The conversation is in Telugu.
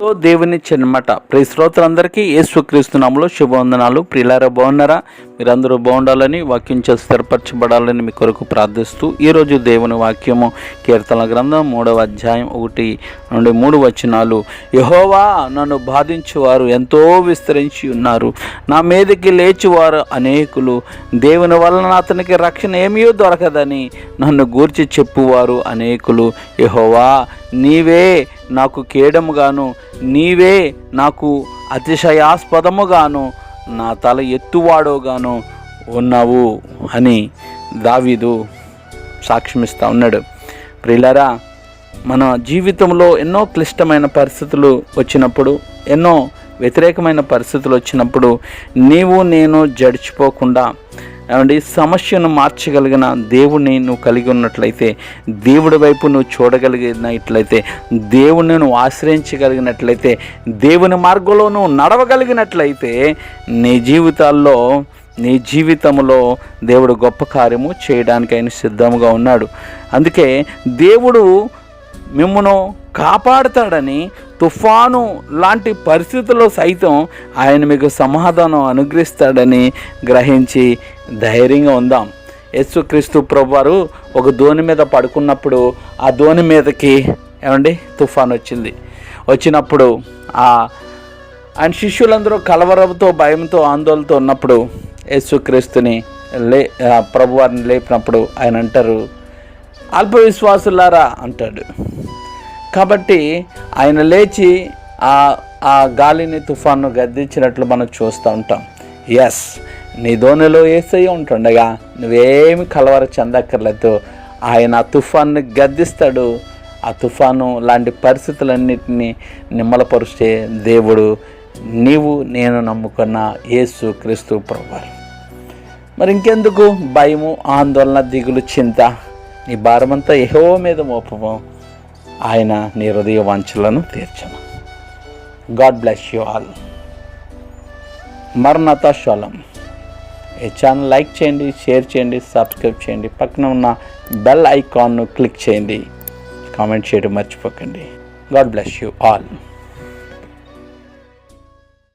తో దేవుని చిన్నమాట ప్రియ శ్రోతలందరికీ యేసుక్రీస్తు నామములో శుభవందనాలు. ప్రియులారా బాగున్నారా? మీరందరూ బాగుండాలని వాక్యం చేసి స్థిరపరచబడాలని మీ కొరకు ప్రార్థిస్తూ ఈరోజు దేవుని వాక్యము కీర్తన గ్రంథం మూడవ అధ్యాయం ఒకటి నుండి మూడు వచనాలు. యహోవా నన్ను బాధించేవారు ఎంతో విస్తరించి ఉన్నారు. నా మీదకి లేచివారు అనేకులు. దేవుని వలన అతనికి రక్షణ ఏమీ దొరకదని నన్ను గూర్చి చెప్పువారు అనేకులు. యహోవా నీవే నాకు కేడముగాను నీవే నాకు అతిశయాస్పదముగాను నా తల ఎత్తువాడోగాను ఉన్నావు అని దావీదు సాక్ష్యమిస్తూ ఉన్నాడు. ప్రియులరా మన జీవితంలో ఎన్నో క్లిష్టమైన పరిస్థితులు వచ్చినప్పుడు ఎన్నో వ్యతిరేకమైన పరిస్థితులు వచ్చినప్పుడు నీవు నేను జడిచిపోకుండా ఏమండి సమస్యను మార్చగలిగిన దేవుణ్ణి నువ్వు కలిగి ఉన్నట్లయితే దేవుడి వైపు నువ్వు చూడగలిగినట్లయితే దేవుణ్ణి నువ్వు ఆశ్రయించగలిగినట్లయితే దేవుని మార్గంలో నువ్వు నడవగలిగినట్లయితే నీ జీవితాల్లో నీ జీవితంలో దేవుడు గొప్ప కార్యము చేయడానికి ఆయన సిద్ధంగా ఉన్నాడు. అందుకే దేవుడు మిమ్మను కాపాడుతాడని తుఫాను లాంటి పరిస్థితుల్లో సైతం ఆయన మీకు సమాధానం అనుగ్రహిస్తాడని గ్రహించి ధైర్యంగా ఉందాం. యేసుక్రీస్తు ప్రభువారు ఒక ధోని మీద పడుకున్నప్పుడు ఆ ధోని మీదకి ఏమండి? తుఫాన్ వచ్చింది. వచ్చినప్పుడు ఆ ఆయన శిష్యులందరూ కలవరంతో భయంతో ఆందోళనతో ఉన్నప్పుడు యేసుక్రీస్తుని లే ప్రభువారిని లేపినప్పుడు ఆయన అంటారు అల్పవిశ్వాసులారా అంటాడు. కాబట్టి ఆయన లేచి ఆ ఆ గాలిని తుఫాను గద్దించినట్లు మనం చూస్తూ ఉంటాం. ఎస్ నీ దోణిలో ఏసయ్య ఉంటుండగా నువ్వేమి కలవర చెందక్కర్లేదు. ఆయన ఆ తుఫాన్ని గద్దిస్తాడు. ఆ తుఫాను లాంటి పరిస్థితులన్నింటినీ నిమ్మలపరుచే దేవుడు నీవు నేను నమ్ముకున్న యేసు క్రీస్తు ప్రభువారు. మరి ఇంకెందుకు? భయము ఆందోళన దిగులు చింత. నీ భారమంతా ఏహో మీద మోపము. ఆయన నీ హృదయ వాంఛలను తీర్చను. God bless you all. మరణత శోలం ఈ ఛానల్ లైక్ చేయండి షేర్ చేయండి సబ్స్క్రైబ్ చేయండి. పక్కన ఉన్న బెల్ ఐకాన్ను క్లిక్ చేయండి. కామెంట్ చేయడం మర్చిపోకండి. God bless you all.